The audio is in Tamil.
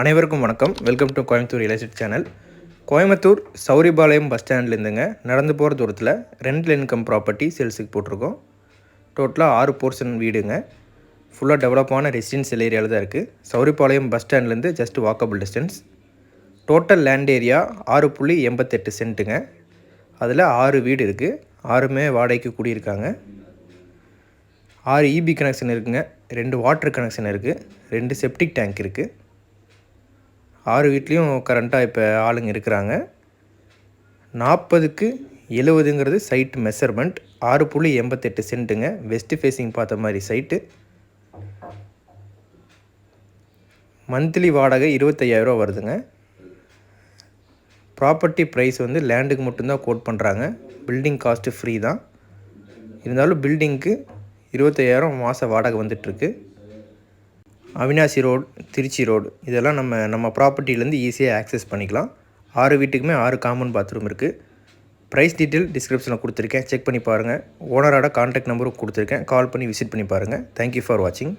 அனைவருக்கும் வணக்கம். வெல்கம் டு கோயம்புத்தூர் இலசிட் சேனல் கோயம்புத்தூர் சௌரிபாளையம் பஸ் ஸ்டாண்ட்லேருந்துங்க நடந்து போகிற தூரத்தில் ரெண்டில் இன்கம் ப்ராப்பர்ட்டி சேல்ஸுக்கு போட்டிருக்கோம். டோட்டலாக ஆறு போர்ஷன் வீடுங்க. ஃபுல்லாக டெவலப்பான ரெசிடென்சியல் ஏரியாவில் தான் இருக்குது சௌரிபாளையம் பஸ் ஸ்டாண்ட்லேருந்து just walkable distance total land area ஆறு புள்ளி எண்பத்தெட்டு சென்ட்டுங்க அதில் ஆறு வீடு இருக்குது ஆறுமே வாடகைக்கு கூடியிருக்காங்க. ஆறு இபி கனெக்ஷன் இருக்குங்க. ரெண்டு வாட்டர் கனெக்ஷன் இருக்குது ரெண்டு செப்டிக் டேங்க் இருக்குது ஆறு வீட்லேயும் கரண்ட்டாக இப்போ ஆளுங்க இருக்கிறாங்க. நாற்பதுக்கு எழுவதுங்கிறது சைட் மெஷர்மெண்ட் ஆறு புள்ளி எண்பத்தெட்டு சென்ட்டுங்க. வெஸ்ட் ஃபேஸிங் பார்த்த மாதிரி சைட்டு மந்த்லி வாடகை இருபத்தையாயிரரூவா வருதுங்க. ப்ராப்பர்ட்டி ப்ரைஸ் வந்து லேண்டுக்கு மட்டும்தான் கோட் பண்ணுறாங்க பில்டிங் காஸ்ட்டு ஃப்ரீ தான். இருந்தாலும் பில்டிங்க்கு இருபத்தையாயிரம் மாத வாடகை வந்துட்டுருக்கு. அவினாசி ரோடு திருச்சி ரோடு இதெல்லாம் நம்ம நம்ம ப்ராப்பர்ட்டிலேருந்து ஈஸியாக ஆக்சஸ் பண்ணிக்கலாம். ஆறு வீட்டுக்குமே ஆறு காமன் பாத்ரூம் இருக்குது ப்ரைஸ் டீட்டெயில் டிஸ்கிரிப்ஷனில் கொடுத்துருக்கேன். செக் பண்ணி பாருங்கள் ஓனரோட கான்டாக்ட் நம்பரும் கொடுத்துருக்கேன். கால் பண்ணி விசிட் பண்ணி பாருங்கள் தேங்க்யூ ஃபார் வாட்சிங்